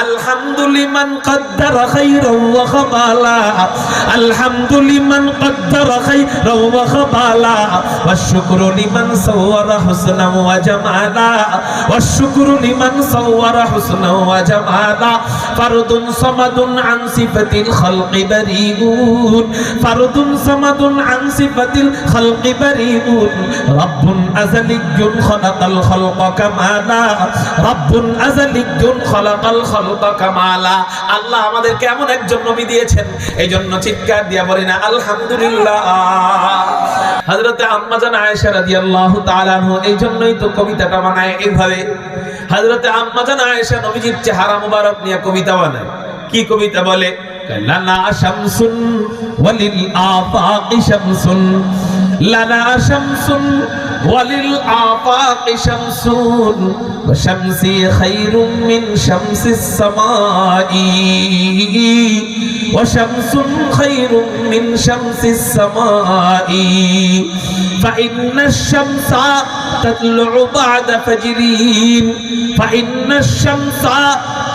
الحمد لمن قدر خيرا وخبالا الحمد لمن قدر خيرا وخبالا والشكر لمن صور حسنا وجمالا. والشكر لمن صور حسنا وجمالا. فرد صمد عن صفة الخلق بريئون فرد صمد عن صفة الخلق بريئون رب أزلي خلق الخلق كمالا. رب أزلي خلق الخلق আল্লাহ আমাদের কেমন একজন নবী দিয়েছেন। এই জন্য চিৎকার দিয়া বলি না, আলহামদুলিল্লাহ। হজরতে আম্মাজান আয়েশা রাদিয়াল্লাহু তাআলা এই জন্যই তো কবিতাটা বানায় এইভাবে। হজরতে আম্মাজান আয়েশা নবীজির চেহারা মুবারক নিয়ে কবিতা বানায়। কি কবিতা বলে? লানা শামসুন ওয়ালিল আফাকি শামসুন। লানা শামসুন وللآفاق شمس وشمسي خير من شمس السماء وشمس خير من شمس السماء فإن الشمس تطلع بعد فجرين فإن الشمس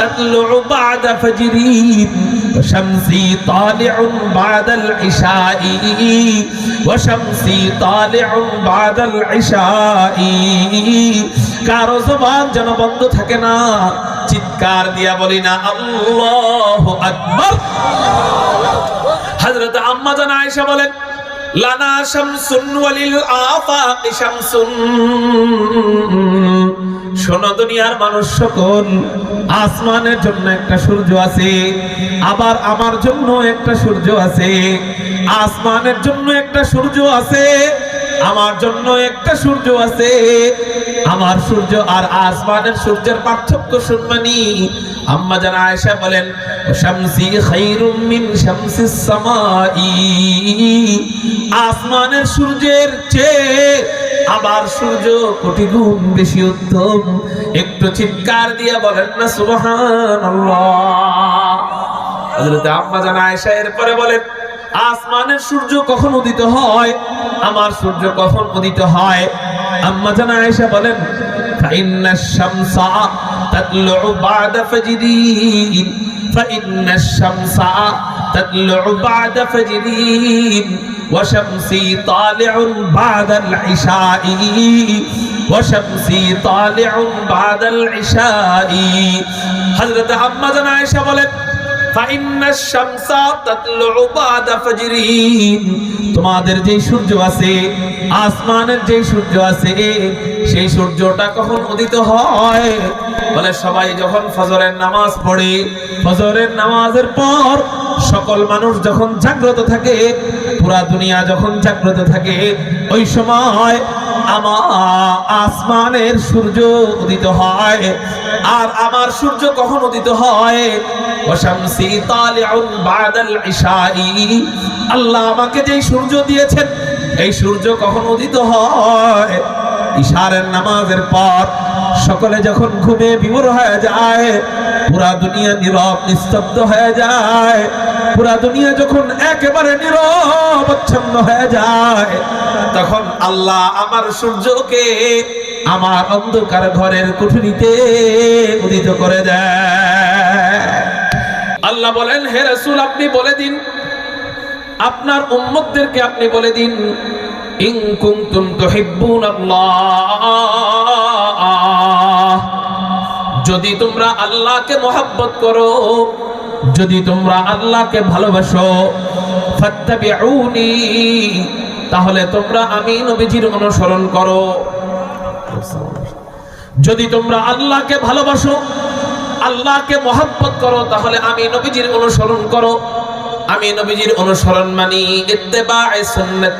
تطلع بعد فجرين وشمسي طالع بعد العشاء وشمسي طالع بعد العشاء কারো জবান যেন বন্ধ থাকে না চিৎকার দিয়া বলি না আল্লাহ আকবর হযরত আম্মা জান আয়েশা বলেন লানা শামসুন ওয়ালিল আফাকি শামসুন। শোনো দুনিয়ার মানুষ সকল, আসমানের জন্য একটা সূর্য আছে, আবার আমার জন্য একটা সূর্য আছে, আসমানের জন্য একটা সূর্য আছে। আমার জন্য একটা সূর্য আছে। আমার সূর্য আর আসমানের সূর্যের পার্থক্য শুনবানি। আম্মা জান আয়েশা বলেন, শামসি খাইরুম মিন শামসিস সামাই। আসমানের সূর্যের চেয়ে আবার সূর্য কোটি গুণ বেশি উত্তম। একটু চিৎকার দিয়ে বলেন না, সুবহানাল্লাহ। হযরত আম্মা জান আয়েশা এরপরে বলেন আসমানের সূর্য কখন উদিত হয় আমার সূর্য কখন উদিত হয় আম্মা জান আয়েশা বলেন ফাইন্নাশ শামসা তাতলু বাদা ফাজরিন ফাইন্নাশ শামসা তাতলু বাদা ফাজরিন وشمسي طالع بعد العشاء وشمسي طالع بعد العشاء حضرت আম্মা জান আয়েশা বলেন তোমাদের যে সূর্য আছে, আসমানের যে সূর্য আছে, সেই সূর্যটা কখন উদিত হয়? বলে সবাই যখন ফজরের নামাজ পড়ে, ফজরের নামাজের পর সকল মানুষ যখন জাগ্রত থাকে, পুরা দুনিয়া যখন জাগ্রত থাকে, ওই সময় আমার আসমানের সূর্য উদিত হয়। আর আমার সূর্য কখন উদিত হয়? আল্লাহ আমাকে যেই সূর্য দিয়েছেন, এই সূর্য কখন উদিত হয়? ইশারের নামাজের পর সকলে যখন ঘুমে বিমূর হয়ে যায়, পুরা দুনিয়া নীরব, নিস্তব্ধ হয়ে যায়। পুরা দুনিয়া যখন একেবারে নীরবচ্ছন্ন হয়ে যায়, তখন আল্লাহ আমার সূর্যকে আমার অন্ধকার ঘরের কুঠুরিতে উদিত করে দেয়। আল্লাহ বলেন, হে রাসূল, আপনি বলে দিন। আপনার উম্মতদেরকে আপনি বলে দিন। ইন কুনতুম তুহিব্বুনাল্লাহ যদি তোমরা আল্লাহকে মহাব্বত করো, যদি তোমরা আল্লাহকে ভালোবাসো তাহলে তোমরা আমি নবীজির অনুসরণ করো। যদি তোমরা আল্লাহকে ভালোবাসো, আল্লাহকে মহাব্বত করো, তাহলে আমি নবীজির অনুসরণ করো। আমি নবীজির অনুসরণ মানি ইত্তেবায়ে সুন্নাত।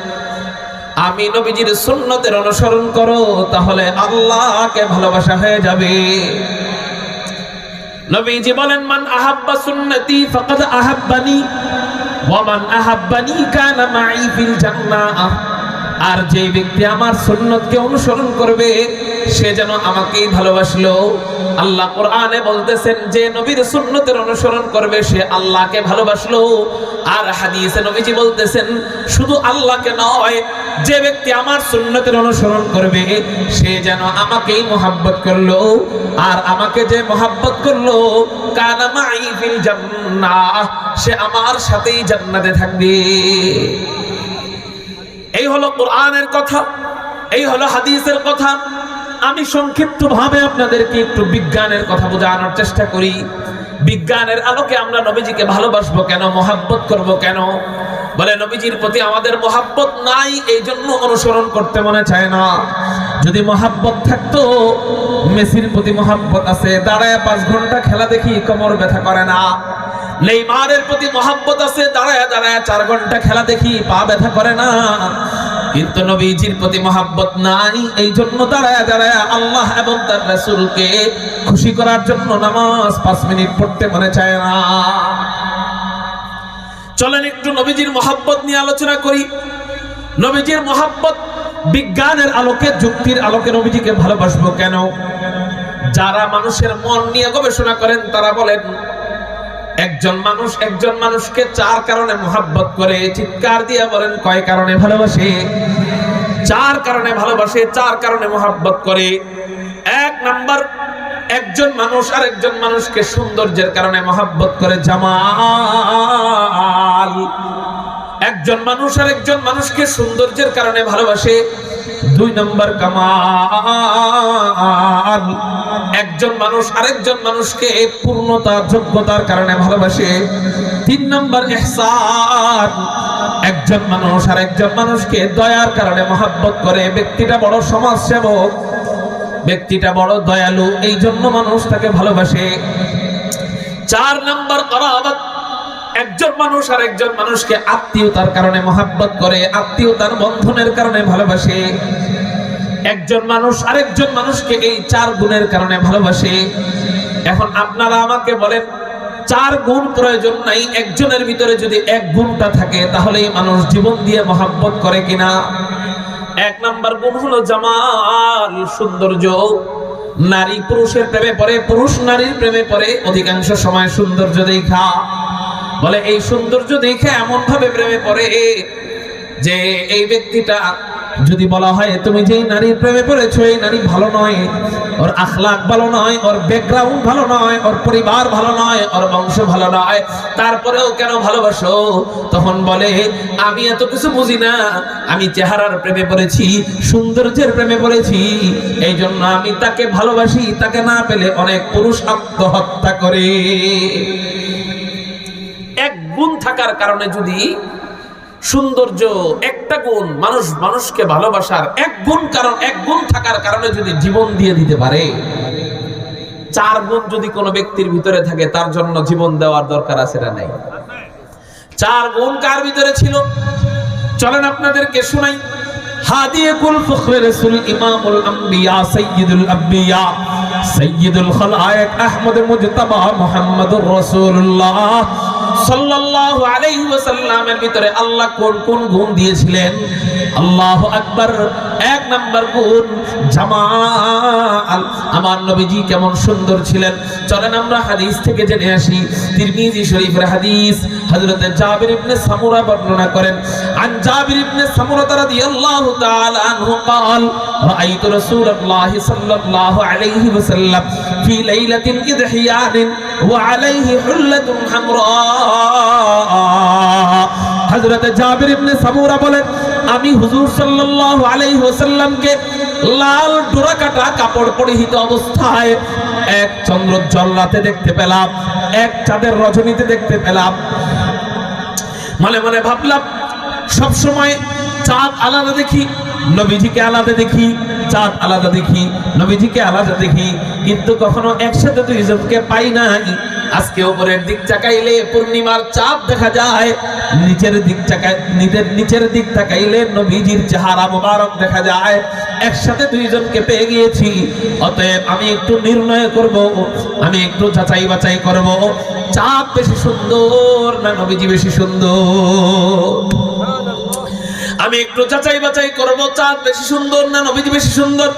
আমি নবীজির সুন্নতের অনুসরণ করো, তাহলে আল্লাহকে ভালোবাসা হয়ে যাবে। নবীজি বলেন, মান আহাব্বা সুন্নতি ফাকাদ আহাব্বানি, ওয়া মান আহাব্বানি কানা মাই ফিল জান্নাহ। আর যে ব্যক্তি আমার সুন্নতকে অনুসরণ করবে, সে যেন আমাকেই ভালোবাসলো। আল্লাহ কোরআনে বলতেছেন, যে নবীর সুন্নতের অনুসরণ করবে, সে আল্লাহকে ভালোবাসলো। আর হাদিসে নবীজি বলতেছেন, শুধু আল্লাহকে নয় যে ব্যক্তি আমার সুন্নতের অনুসরণ করবে, সে যেন আমাকেই মোহাব্বত করল, আর আমাকে যে মোহাব্বত করল সে আমার সাথেই জান্নাতে থাকবে। এই হলো কোরআনের কথা, এই হলো হাদিসের কথা। আমি সংক্ষিপ্ত ভাবে আপনাদেরকে একটু বিজ্ঞানের কথা বোঝানোর চেষ্টা করি। বিজ্ঞানের আলোকে আমরা নবীজিকে ভালোবাসবো কেন, মহাব্বত করব কেন? বলে নবীজির প্রতি আমাদের মহাব্বত নাই এই জন্য অনুসরণ করতে মনে চায় না। যদি মহাব্বত থাকতো, মেসির প্রতি মহাব্বত আছে, দাঁড়ায় পাঁচ ঘণ্টা খেলা দেখি কোমর ব্যথা করে না। নেইমারের প্রতি মহাব্বত আছে, দাঁড়ায় দাঁড়ায় চার ঘণ্টা খেলা দেখি পা ব্যথা করে না। কিন্তু নবীজির প্রতি মহাব্বত নাই এই জন্য দাঁড়ায় দাঁড়ায় আল্লাহ এবং তার রাসূলকে খুশি করার জন্য নামাজ পাঁচ মিনিট পড়তে মনে চায় না। চলেন একটু নবীজির মহাব্বত নিয়ে আলোচনা করি। নবীজির মহাব্বত বিজ্ঞানের আলোকে, যুক্তির আলোকে নবীজিকে ভালোবাসবো কেন? যারা মানুষের মন নিয়ে গবেষণা করেন, তারা বলেন, একজন মানুষ একজন মানুষকে চার কারণে মোহাব্বত করে, চিৎকার দিয়ে বলেন, কয় কারণে ভালোবাসে? চার কারণে ভালোবাসে, চার কারণে মোহাব্বত করে। এক নাম্বার একজন মানুষ আর একজন মানুষকে সৌন্দর্যের কারণে মহাব্বত করে, জামাল। একজন মানুষ আর একজন মানুষকে সৌন্দর্যের কারণে ভালোবাসে, দুই নম্বর কামাল। একজন মানুষ আরেকজন মানুষকে পূর্ণতা, যোগ্যতার কারণে ভালোবাসে, তিন নম্বর ইহসান একজন মানুষ আর একজন মানুষকে দয়ার কারণে মহাব্বত করে, ব্যক্তিটা বড় সমাজ সেবক ব্যক্তিটা বড় দয়ালু এই জন্য মানুষ তাকে ভালোবাসে। চার নম্বর করাবাত একজন মানুষ আর একজন মানুষকে আত্মীয়তার কারণে মহাব্বত করে, আত্মীয়তার বন্ধনের কারণে ভালোবাসে। একজন মানুষ আরেকজন মানুষকে এই চার গুণের কারণে ভালোবাসে। এখন আপনারা আমাকে বলেন, চার গুণ প্রয়োজন নাই, একজনের ভিতরে যদি এক গুণটা থাকে তাহলে মানুষ জীবন দিয়ে মহাব্বত করে কিনা? এক নাম্বার গুণ হলো জামাল, সৌন্দর্য। নারী পুরুষের প্রেমে পড়ে, পুরুষ নারীর প্রেমে পড়ে, অধিকাংশ সময় সৌন্দর্য দেখা। বলে এই সৌন্দর্য দেখে এমন ভাবে প্রেমে পড়ে যে এই ব্যক্তিটা যদি বলা হয়, তুমি যেই নারীর প্রেমে পড়েছো, এই নারী ভালো নয়। ওর আখলাক ভালো নয়, ওর ব্যাকগ্রাউন্ড ভালো নয়, ওর পরিবার ভালো নয়, ওর বংশ ভালো নয়। তারপরেও কেন ভালোবাসো? তখন বলে, আমি এত কিছু বুঝি না। আমি চেহারার প্রেমে পড়েছি, সৌন্দর্যের প্রেমে পড়েছি। এই জন্য আমি তাকে ভালোবাসি, তাকে না পেলে অনেক পুরুষ আত্মহত্যা করে। এক গুণ থাকার কারণে যদি সৌন্দর্য, একটা গুণ, মানুষ, মানুষকে ভালোবাসার এক গুণ কারণ, এক গুণ থাকার কারণে যদি জীবন দিয়ে দিতে পারে। চার গুণ যদি কোনো ব্যক্তির ভিতরে থাকে, তার জন্য জীবন দেওয়ার দরকার আছে না নাই? চার গুণ কার ভিতরে ছিল? চলেন আপনাদেরকে শোনাই। হাদিয়ে কুল ফখরে রাসূল ইমামুল আম্বিয়া সাইয়্যিদুল আম্বিয়া। সাইয়্যিদুল খালায়েক আহমদ মুজতাবা মুহাম্মদুর রাসূলুল্লাহ। সাল্লাল্লাহু আলাইহি ওয়াসাল্লামের ভিতরে আল্লাহ কোন কোন গুণ দিয়েছিলেন আল্লাহু আকবার এক নাম্বার গুণ জামাল আমার নবীজি কেমন সুন্দর ছিলেন চলেন আমরা হাদিস থেকে জেনে আসি তিরমিজি শরীফের হাদিস হযরত জাবির ইবনে সামুরা বর্ণনা করেন আন জাবির ইবনে সামুরা রাদিয়াল্লাহু তাআলা আনহু قال رايت رسول الله صلى الله عليه وسلم في ليله اضحيان وعليه حله حمراء হযরত জাবির ইবনে সামুরা বলেন আমি হুজুর সাল্লাল্লাহু আলাইহি ওয়াসাল্লামকে লাল ডোরাকাটা কাপড় পরিহিত অবস্থায় এক চন্দ্রোজ্জ্বল রাতে দেখতে পেলাম এক চাঁদের রজনীতে দেখতে পেলাম মনে মনে ভাবলাম সব সময় চাঁদ আলাদা দেখি নবীজিকে আলাদা দেখি চাঁদ আলাদা দেখি, নবীজিকে আলাদা দেখি, কিন্তু কখনো একসাথে দুইজনকে পাই নাই। আজকে উপরের দিক চাকাইলে পূর্ণিমার চাঁদ দেখা যায়, নিচের দিক তাকায় নিচের নিচের দিক তাকাইলে নবীজির চেহারা মোবারক দেখা যায়। একসাথে দুইজনকে পেয়ে গিয়েছি, অতএব আমি একটু নির্ণয় করব, আমি একটু যাচাই বাছাই করব, চাঁদ বেশি সুন্দর না নবীজি বেশি সুন্দর? আমি একটু যাচাই বাছাই করব, চাঁদ বেশি সুন্দর না নবীজি বেশি সুন্দর?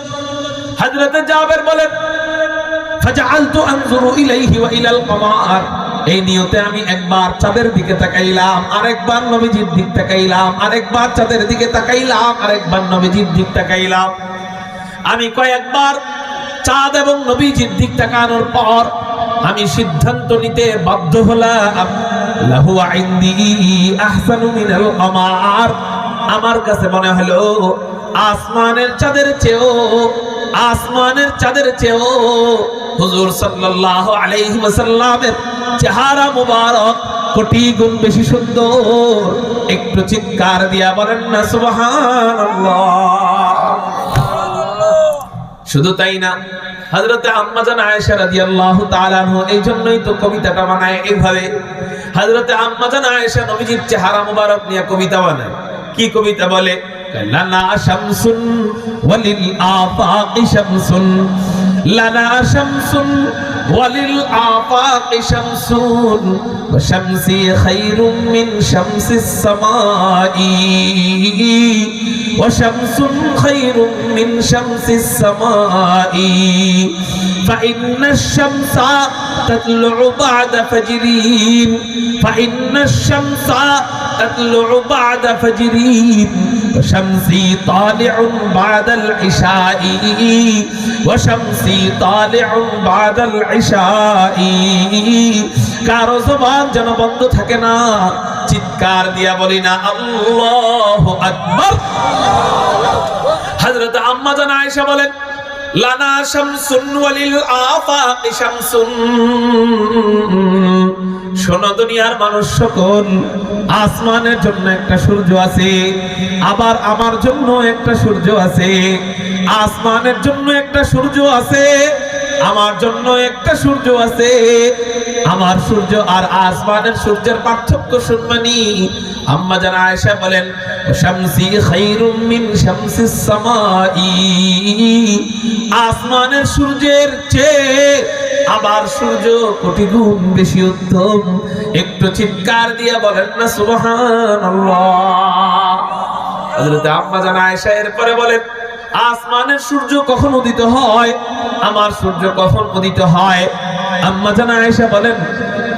হযরতে জাবের বলেন, ফাজআলতু আনজুরু ইলাইহি ওয়া ইলাল কমার এই নিয়তে আমি একবার চাঁদের দিকে তাকাইলাম, আরেকবার নবীজির দিক তাকাইলাম, আরেকবার চাঁদের দিকে তাকাইলাম, আরেকবার নবীজির দিক তাকাইলাম। আমি কয়েকবার চাঁদ এবং নবীজির দিক তাকানোর পর আমি সিদ্ধান্ত নিতে বাধ্য হলাম লাহু ইনদি আহসানু মিনাল কমার আমার কাছে মনে হলো, আসমানের চাঁদের চেয়েও, আসমানের চাঁদের চেয়েও হুজুর সাল্লাল্লাহু আলাইহি ওয়াসাল্লামের চেহারা মুবারক কোটি গুণ বেশি সুন্দর। একটু চিৎকার দিয়া বলেন না, সুবহানাল্লাহ। শুধু তাই না, হযরতে আম্মাজান আয়েশা রাদিয়াল্লাহু তাআলা এই জন্যই তো কবিতাটা বানায় এইভাবে হযরতে আম্মাজান আয়েশা নবীজির চেহারা মুবারক নিয়ে কবিতা বানায়। কি কবিতা বলে লানা শামসুন ওয়ালিল আফাকি শামসুন লানা শামসুন ওয়ালিল আফাকি শামসুন وشمسي خير من شمس السماء وشمس خير من شمس السماء فإن الشمس تطلع بعد فجرين فإن الشمس تطلع بعد فجرين وشمسي طالع بعد العشاء وشمسي طالع بعد العشاء কারো জবান যেন বন্ধ থাকে না চিৎকার দিয়া বলি না আল্লাহ আকবার হযরত আম্মা জান আয়েশা বলেন লানা শামসুন ওয়ালিল আফাকি শামসুন। শোনো দুনিয়ার মানুষ সকল, আসমানের জন্য একটা সূর্য আছে, আবার আমার জন্য একটা সূর্য আছে, আসমানের জন্য একটা সূর্য আছে, আমার জন্য একটা সূর্য আছে, আমার সূর্য আর আসমানের সূর্যের পার্থক্য শুনবানি। আম্মা জান আয়েশা বলেন শামসি খাইরুম মিন শামসিস সামাই। আসমানের সূর্যের চেয়ে আবার সূর্য কোটি গুণ বেশি উত্তম। একটু চিৎকার দিয়ে বলেন না, সুবহানাল্লাহ। হযরত আম্মা জান আয়েশা এরপরে বলেন, আসমানের সূর্য কখন উদিত হয়? আমার সূর্য কখন উদিত হয়? আম্মা জান আয়েশা বলেন,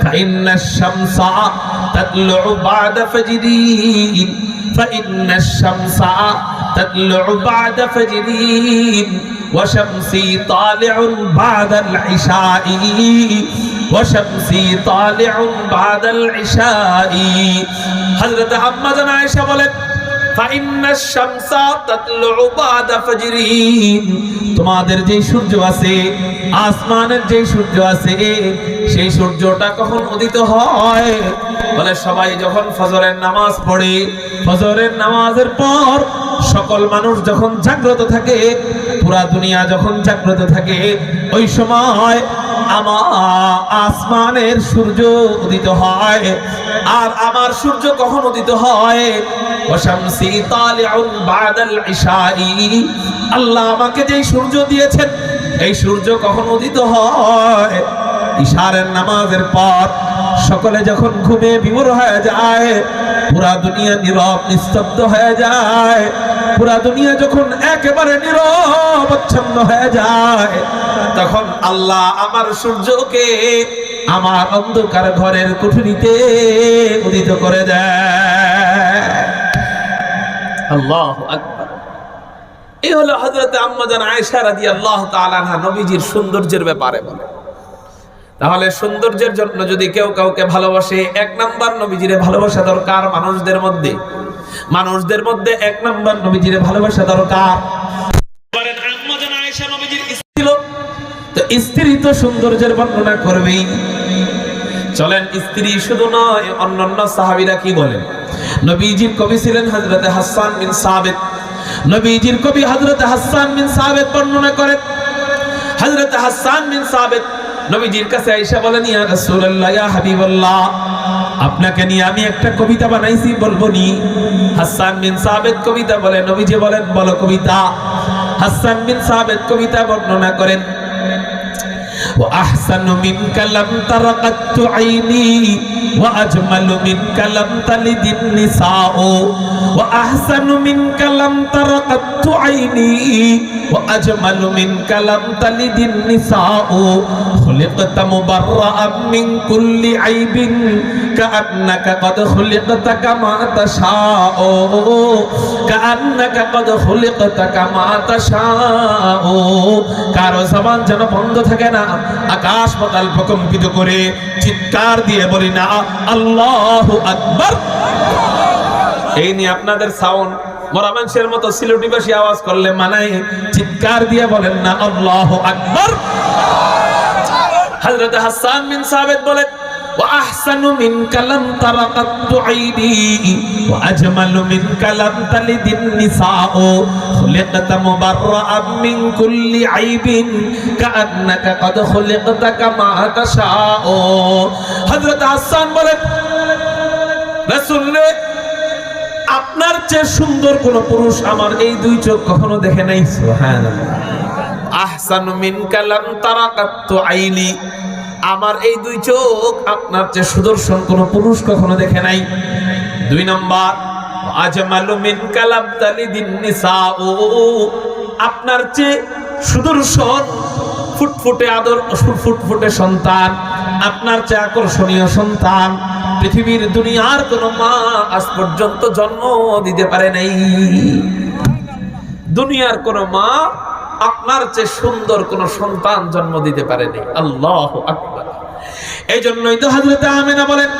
ফাইন্নাশ শামসা। তাতলু বাদা ফজরিন ফাইন্নাশ শামসা তাতলু বাদা ফজরিন وشمسي طالع بعد العشاء وشمسي طالع بعد العشاء حضرت আম্মা জান আয়েশা বলেন তোমাদের যে সূর্য আছে আসমানের যে সূর্য আছে সেই সূর্যটা কখন উদিত হয় বলে সবাই যখন ফজরের নামাজ পড়ে, ফজরের নামাজের পর সকল মানুষ যখন জাগ্রত থাকে, পুরা দুনিয়া যখন জাগ্রত থাকে, ওই সময় আমার আসমানের সূর্য উদিত হয়। আর আমার সূর্য কখন উদিত হয়? আল্লাহ আমাকে যেই সূর্য দিয়েছেন, এই সূর্য কখন উদিত হয়? ইশারের নামাজের পর সকলে যখন ঘুমে বিমূর হয়ে যায়, পুরা দুনিয়া নীরব, নিস্তব্ধ হয়ে যায়। পুরা দুনিয়া যখন একেবারে নীরবচ্ছন্ন হয়ে যায়, তখন আল্লাহ আমার সূর্যকে আমার অন্ধকার ঘরের কুঠুরিতে উদিত করে দেয়। আল্লাহ এই হলো হযরত আম্মাজান আয়েশা রাদিয়াল্লাহু তাআলা নবীজির সৌন্দর্যের ব্যাপারে বলে। তাহলে সৌন্দর্যের জন্য যদি কেউ কাউকে ভালোবাসে এক নাম্বার নবীজিরে ভালোবাসা দরকার মানুষদের মধ্যে। মানুষদের মধ্যে এক নাম্বার নবীজিরে ভালোবাসা দরকার। স্ত্রী তো সৌন্দর্যের বর্ণনা করবেই। চলেন স্ত্রী শুধু নয় অন্যান্য সাহাবীরা কি বলেন? নবীজির কবি ছিলেন হযরতে হাসান বিন সাবিত। নবীজির কবি হজরতে হাসান বিন সাবিত বর্ণনা করেন। হজরতে হাসান বিন সাবিত নবীজির কাছে আয়েশা বলেন ইয়া রাসূলুল্লাহ, ইয়া হাবিবাল্লাহ, আপনাকে নিয়ে আমি একটা কবিতা বানাইছি, বলব নি। হাসান বিন সাবিত কবিতা বলে, নবীজি বলেন, বলো কবিতা। হাসান বিন সাবিত কবিতা বর্ণনা করেন وأحسن منك لم تر قط عيني وأجمل منك لم تلد النساء وأحسن منك لم تر قط عيني وأجمل منك لم تلد النساء خلقت مبرأ من كل عيب كأنك قد خلقت كما تشاء কাআন্নাকা কদ খুলিকতা কামা তাশাউ। কারও জবান যেন বন্ধ থাকে না, আকাশ পাতাল প্রকম্পিত করে চিৎকার দিয়ে বলি না, আল্লাহ আকবর। এই নিয়ে আপনাদের সাউন্ড মরামাংসের মতো সিলেটিবাসী আওয়াজ করলে মানাই চিৎকার দিয়ে বলেন না, আল্লাহ আকবার। হযরত হাসান বিন সাবেত বলেন وأحسن منك لم تر قط عيني وأجمل منك لم تلد النساء خلقت مبرأ من كل عيب كأنك قد خلقت كما تشاء حضرت হাসান বলেন রাসূল রে আপনার চেয়ে সুন্দর কোন পুরুষ আমার এই দুই চোখ কখনো দেখে নাই সুবহানাল্লাহ আহসানু মিনকা লাম তারা কাত্তু আইনি আমার এই দুই চোখ আপনার চেয়ে সুদর্শন কোন পুরুষ কখনো দেখে নাই। দুই নম্বর, আজমালু মিনকা লাম তালিদিন নিসাউ। আপনার চেয়ে সুদর্শন, ফুটফুটে আদর, ফুটফুটে সন্তান, আপনার চেয়ে আকর্ষণীয় সন্তান, পৃথিবীর দুনিয়ার কোন মা আজ পর্যন্ত জন্ম দিতে পারে নাই। দুনিয়ার কোন মা আপনার চেয়ে সুন্দর কোন সন্তান জন্ম দিতে পারেনি আল্লাহ আকবার। এই জন্যই তো হাজরতে আমেনা বলেন,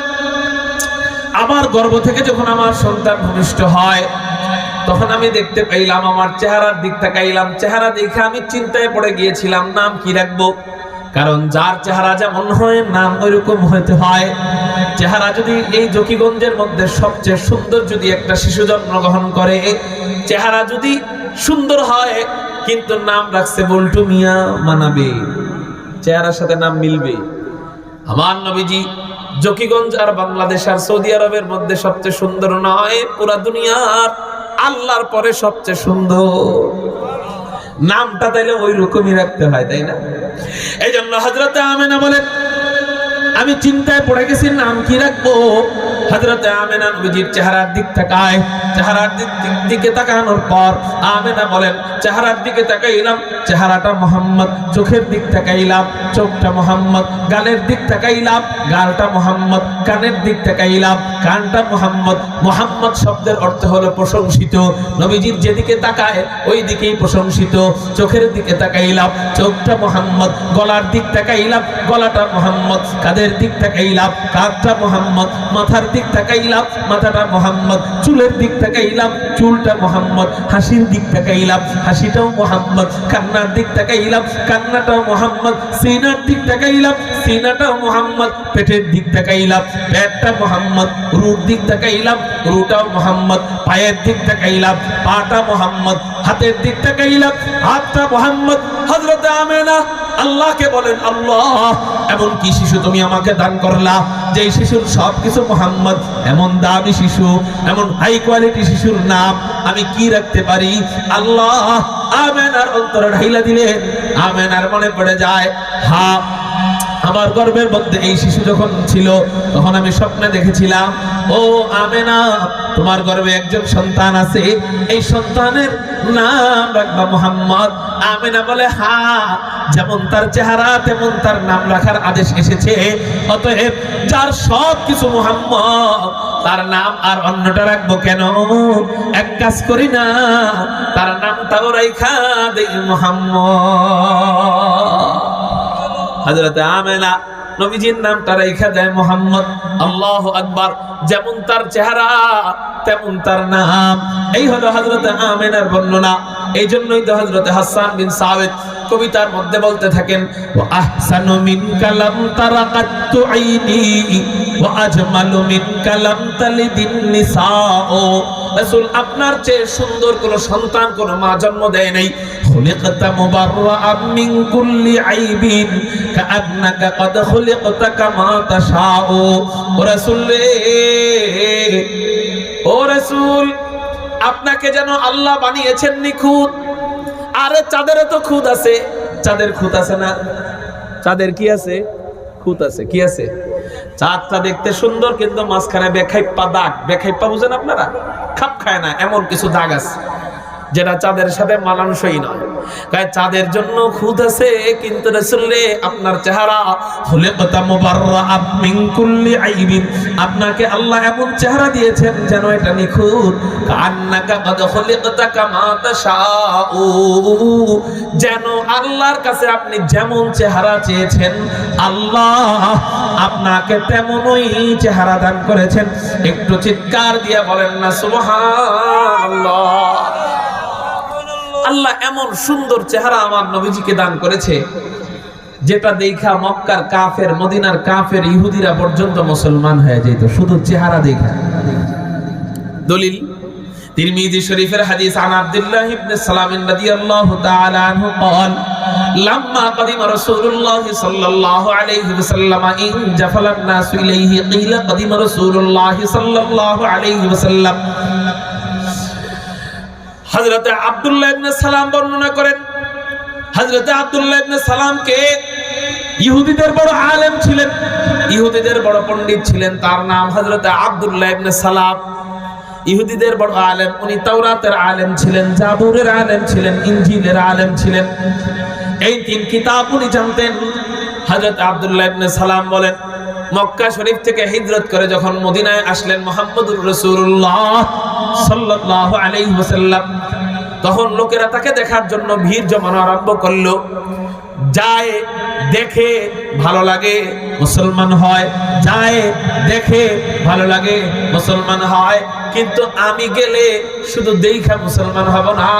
আমার গর্ভ থেকে যখন আমার সন্তান ভূমিষ্ঠ হয়, তখন আমি দেখতে পাইলাম, আমার চেহারার দিক তাকাইলাম, চেহারা দেখে আমি চিন্তায় পড়ে গিয়েছিলাম, নাম কি রাখব? কারণ যার চেহারা যেমন হয়, নাম ওইরকম হতে হয়। চেহারা যদি এই জকিগঞ্জের মধ্যে সবচেয়ে সুন্দর যদি একটা শিশু জন্মগ্রহণ করে, চেহারা যদি সুন্দর হয়, কিন্তু নাম রাখছে বল্টু মিয়া মানাবে। চেহারার সাথে নাম মিলবে। আমার নবীজি জকিগঞ্জ আর বাংলাদেশ আর সৌদি আরবের মধ্যে সবচেয়ে সুন্দর নয়, পুরা দুনিয়ার আল্লাহর পরে সবচেয়ে সুন্দর। নামটা তাইলে ওই রকমই রাখতে হয়, তাই না? এই জন্য হজরতে আমেনা বলেন আমি চিন্তায় পড়ে গেছি, নাম কি রাখব? হজরতে আমেনা নবীজির চেহারার দিক তাকায়। চেহারার দিক দিক- তাকানোর পর আমেনা বলেন, চেহারার দিকে তাকাইলাম, চেহারাটা মোহাম্মদ, চোখের দিক তাকাইলাম, চোখটা মোহাম্মদ, গালের দিক তাকাইলাম, গালটা মোহাম্মদ, কানের দিক তাকাইলাম, কানটা মোহাম্মদ। মোহাম্মদ শব্দের অর্থ হলো প্রশংসিত। নবীজির যেদিকে তাকায় ওই দিকেই প্রশংসিত। চোখের দিকে তাকাইলাম, চোখটা মোহাম্মদ, গলার দিক তাকাইলাম, গলাটা মোহাম্মদ। কাদের দিক তাকাইলাম কাঁধটা মোহাম্মদ মাথার দিক তাকাইলাম মাথাটা মোহাম্মদ চুলের দিক তাকাইলাম চুলটা মোহাম্মদ হাসির দিক তাকাইলাম হাসিটাও মোহাম্মদ কান্নার দিক তাকাইলাম কান্নাটাও মোহাম্মদ সিনার দিক তাকাইলাম সিনাটাও মোহাম্মদ পেটের দিক তাকাইলাম পেটটা মোহাম্মদ রুর দিক তাকাইলাম রুটাও মোহাম্মদ পায়ের দিক তাকাইলাম পাটা মোহাম্মদ হাতের দিক তাকাইলাম হাতটা মোহাম্মদ হযরত আমেনা আল্লাহকে বলেন আল্লাহ এমন কি শিশু তুমি আমাকে দান করলা। যে শিশুর সব কিছু মোহাম্মদ, এমন দামি শিশু, এমন হাই কোয়ালিটি শিশুর নাম আমি কি রাখতে পারি? আল্লাহ আমেন আমেনার অন্তরে ঢাইলা আমেন আর মনে পড়ে যায়, হা আমার গর্ভের মধ্যে এই শিশু যখন ছিল, তখন আমি স্বপ্নে দেখেছিলাম, ও আমেনা, তোমার গর্বে একজন সন্তান আছে। এই সন্তানের নাম রাখবা মোহাম্মদ। আমেনা বলে, হা, যেমন তার চেহারা, তেমন তার নাম রাখার আদেশ এসেছে। অতএব যার সব কিছু মোহাম্মদ, তার নাম আর অন্যটা রাখব কেন? এক কাজ করি না, তার নামটাও রাইখা দেই মোহাম্মদ। হযরত আমেনা নবীজির নামটা রেখা দেয় মোহাম্মদ। আল্লাহ আকবার। যেমন তার চেহারা, তেমন তার নাম। এই হলো হযরত আমেনার বর্ণনা। এই জন্যই তো হযরত হাসান বিন সাবিত কবিতার মধ্যে বলতে থাকেন, ওয়া আহসানু মিন কালাম তারাকাতু আইনি, ওয়া আজমালু মিন কালাম তালিদিন নিসাও। রাসূল আপনার চেয়ে সুন্দর কোন সন্তান কোন মা জন্ম দেয় নাই। خلقت مبرأ من كل عيب كأنك قد خلقت كما تشاء ورسول ও রাসূল আপনাকে যেন আল্লাহ বানিয়েছেন নিখুঁত আরে চাঁদেরও তো খুদ আছে চাঁদের খুঁত আছে না চাঁদের কি আছে খুঁত আছে কি আছে চাঁদটা দেখতে সুন্দর কিন্তু মাঝখানে বেখাইপ্পা দাগ বেখাইপ্পা বুঝেন আপনারা খাপ খায় না এমন কিছু দাগ আছে যেটা চাঁদের সাথে মানানসই নয়। চাঁদের জন্য খুদ আছে, কিন্তু রসুল্লে আপনার চেহারা হলে কথা আইবিন। আপনাকে আল্লাহ এমন চেহারা দিয়েছেন যেন এটা নিখুঁত। কান্নাকা কদ তাশাউ। যেন আল্লাহর কাছে আপনি যেমন চেহারা চেয়েছেন, আল্লাহ আপনাকে তেমনই চেহারা দান করেছেন। একটু চিৎকার দিয়ে বলেন না, সুবহানাল্লাহ। আল্লাহ এমন সুন্দর চেহারা আমার নবীজিকে দান করেছে যেটা দেখা মক্কার কাফের মদিনার কাফের ইহুদিরা পর্যন্ত মুসলমান হয়ে যেত শুধু চেহারা দেখা দলিল তিরমিজি শরীফের হাদিস আন আব্দুল্লাহ ইবনে সালাম রাদিয়াল্লাহু তাআলা আনহু قال لما قدم رسول الله صلى الله عليه وسلم ان جفل الناس اليه قيل قدم رسول الله صلى الله عليه وسلم হযরত আব্দুল্লাহ ইবনে সালাম বর্ণনা করেন, হযরত আব্দুল্লাহ ইবনে সালামকে ইহুদিদের বড় আলেম ছিলেন, ইহুদিদের বড় পণ্ডিত ছিলেন, তার নাম হযরত আব্দুল্লাহ ইবনে সালাম। ইহুদিদের বড় আলেম, উনি তাওরাতের আলেম ছিলেন, জাবুরের আলেম ছিলেন, ইনজিলের আলেম ছিলেন। এই তিন কিতাব উনি জানতেন। হযরত আব্দুল্লাহ ইবনে সালাম বলেন, মক্কা শরীফ থেকে হিজরত করে যখন মদিনায় আসলেন মোহাম্মদুর রসুল্লাহ সাল্লাল্লাহু আলাইহি ওয়াসাল্লাম। তখন লোকেরা তাকে দেখার জন্য ভিড় জমানো আরম্ভ করল। যায়, দেখে ভালো লাগে, মুসলমান হয়। যায়, দেখে ভালো লাগে, মুসলমান হয়। কিন্তু আমি গেলে শুধু দেখা মুসলমান হব না।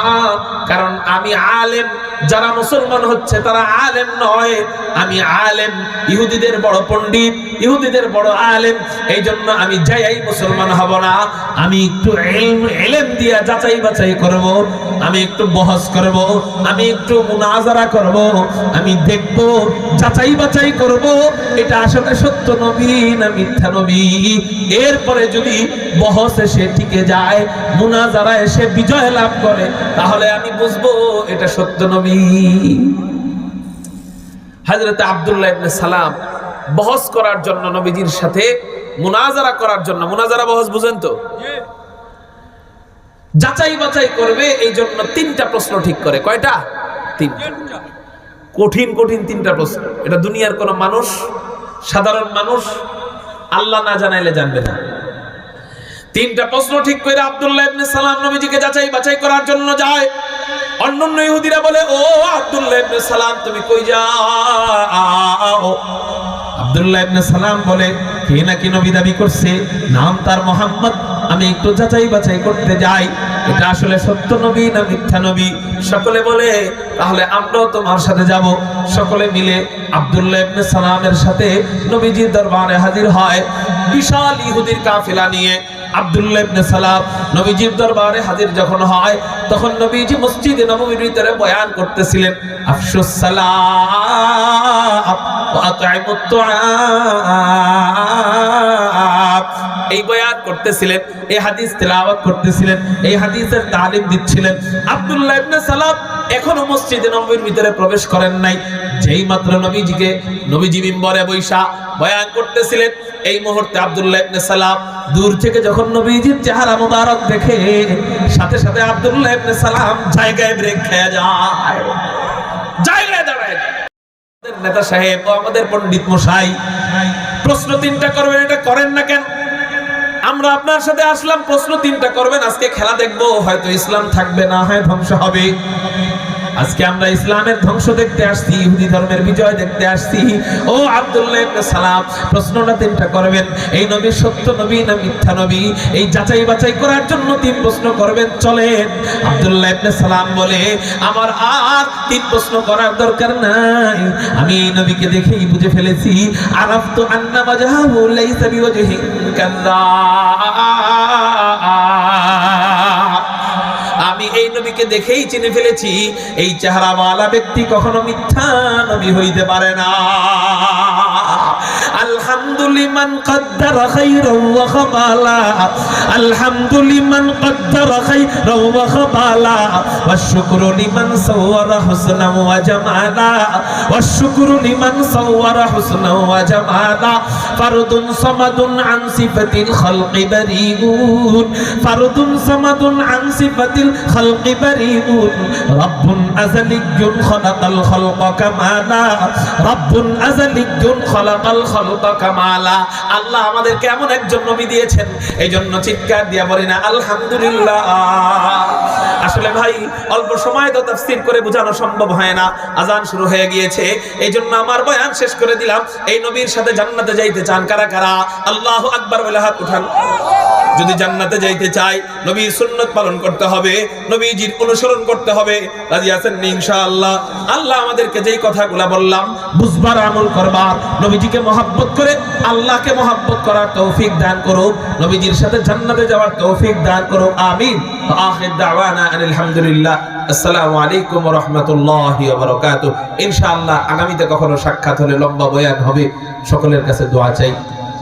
কারণ আমি আলেম, যারা মুসলমান হচ্ছে তারা আলেম নয়। আমি আলেম, ইহুদিদের বড় পণ্ডিত, ইহুদিদের বড় আলেম। এই জন্য আমি যাই মুসলমান হব না। আমি একটু এলেম দিয়া যাচাই বাছাই করব। আমি একটু বহস করব। আমি একটু মুনাজারা করব। আমি দেখব, যাচাই বাছাই করব। এটা আসলে সত্য নবী না মিথ্যা নবী? এরপরে যদি বহস এসে টিকে যায়, মুনাজারা এসে বিজয় লাভ করে। তাহলে আমি বুঝব এটা সত্য নবী। হযরত আব্দুল্লাহ ইবনে সালাম বহস করার জন্য নবীজির সাথে মুনাজারা করার জন্য, মুনাজারা বহস বুঝেন তো? যাচাই বাছাই করবে, এই জন্য তিনটা প্রশ্ন ঠিক করে। কয়টা? কঠিন কঠিন তিনটা প্রশ্ন। এটা দুনিয়ার কোন মানুষ, সাধারণ মানুষ, আল্লাহ না জানাইলে জানবে না। তিনটা প্রশ্ন ঠিক করে আব্দুল্লাহ ইবনে সালাম নবীজিকে যাচাই বাছাই করার জন্য যায়। অন্যান্য ইহুদিরা বলে, ও আব্দুল্লাহ ইবনে সালাম, তুমি কই যাও? আব্দুল্লাহ ইবনে সালাম বলে, কে নাকি নবী দাবি করছে? নাম তার মোহাম্মদ। আমি একটু যাচাই বাছাই করতে যাই। এটা আসলে সত্য নবী না মিথ্যা নবী? সকলে বলে, তাহলে আমরাও তোমার সাথে যাব। সকলে মিলে আব্দুল্লাহ ইবনে সালামের সাথে নবীজির দরবারে হাজির হয়। বিশাল ইহুদির কাফেলা নিয়ে আব্দুল্লাহ সালাম নবীজির দরবারে হাজির যখন হয়, তখন নবীজি মসজিদে নবমীর ভিতরে বয়ান করতেছিলেন, আফসুস সালাম। এই বয়ান করতেছিলেন, এই হাদিস তেলাওয়াত করতেছিলেন, এই হাদিসের তালিম দিচ্ছিলেন। আব্দুল্লাহ ইবনে সালাম এখনও মসজিদে নববীর ভিতরে প্রবেশ করেন নাই। যেই মাত্র নবীজিকে, নবীজি মিম্বরে বৈশা বয়ান করতেছিলেন, এই মুহূর্তে আব্দুল্লাহ ইবনে সালাম দূর থেকে যখন নবীজির চেহারা মোবারক দেখে, সাথে সাথে আব্দুল্লাহ ইবনে সালাম জায়গায় ব্রেক খেয়ে যায়। নেতা সাহেব ও আমাদের পণ্ডিত মশাই, প্রশ্ন তিনটা করবেন, এটা করেন না কেন? আমরা আপনার সাথে আসলাম, প্রশ্ন তিনটা করবেন, আজকে খেলা দেখব, হয়তো ইসলাম থাকবে, না হয় ধ্বংস হবে। আজকে আমরা ইসলামের ধ্বংস দেখতে আসছি, ইহুদি ধর্মের বিজয় দেখতে আসছি। ও আব্দুল্লাহ ইবনে সালাম, প্রশ্নটা তিনটা করবেন। এই নবী সত্য নবী না মিথ্যা নবী? এই যাচাই বাছাই করার জন্য তিন প্রশ্ন করবেন, চলেন। আব্দুল্লাহ ইবনে সালাম বলে, আমার আর তিন প্রশ্ন করার দরকার নাই। আমি এই নবীকে দেখেই বুঝে ফেলেছি, আরাফতু আন্না ওয়াজহাহু লাইসা বিওয়াজহিন কাল্লা। নবীকে দেখেই চিনে ফেলেছি এই চেহারাওয়ালা ব্যক্তি কখনো মিথ্যা নবী হইতে পারে না। الحمد لمن قدر خيرا وخبالا الحمد لمن قدر خيرا وخبالا والشكر لمن صور حسنا وجمالا. والشكر لمن صور حسنا وجمالا. فرد صمد عن صفة الخلق بريئون فرد صمد عن صفة الخلق بريئون رب أزلي خلق الخلق كمالا. رب أزلي خلق الخلق كمالا. আল্লাহ আমাদেরকে এমন একজন নবী দিয়েছেন। এই জন্য চিৎকার দিয়া বলি না, আলহামদুলিল্লাহ। আসলে ভাই, অল্প সময় তো তাফসীর করে বোঝানো সম্ভব হয় না। আজান শুরু হয়ে গিয়েছে। এই জন্য আমার বয়ান শেষ করে দিলাম। এই নবীর সাথে জান্নাতে যাইতে চান কারা কারা? আল্লাহ আকবার বলে হাত উঠান। যদি জান্নাতে যাইতে চাই নবীর সুন্নত পালন করতে হবে, নবীজির অনুসরণ করতে হবে, রাজি আছেন ইনশাআল্লাহ? আল্লাহ আমাদেরকে যেই কথাগুলো বললাম, বুঝবার আমল করবার, নবীজিকে মহাব্বত করে আল্লাহকে মহাব্বত করার তৌফিক দান করুক, নবীজির সাথে জান্নাতে যাওয়ার তৌফিক দান করুক, আমিন। আখির দাওয়ানা আলহামদুলিল্লাহ আসসালামু আলাইকুম রাহমাতুল্লাহি ইনশাআল্লাহ, আগামীতে কখনো সাক্ষাৎ হলে লম্বা বয়ান হবে। সকলের কাছে দোয়া চাই।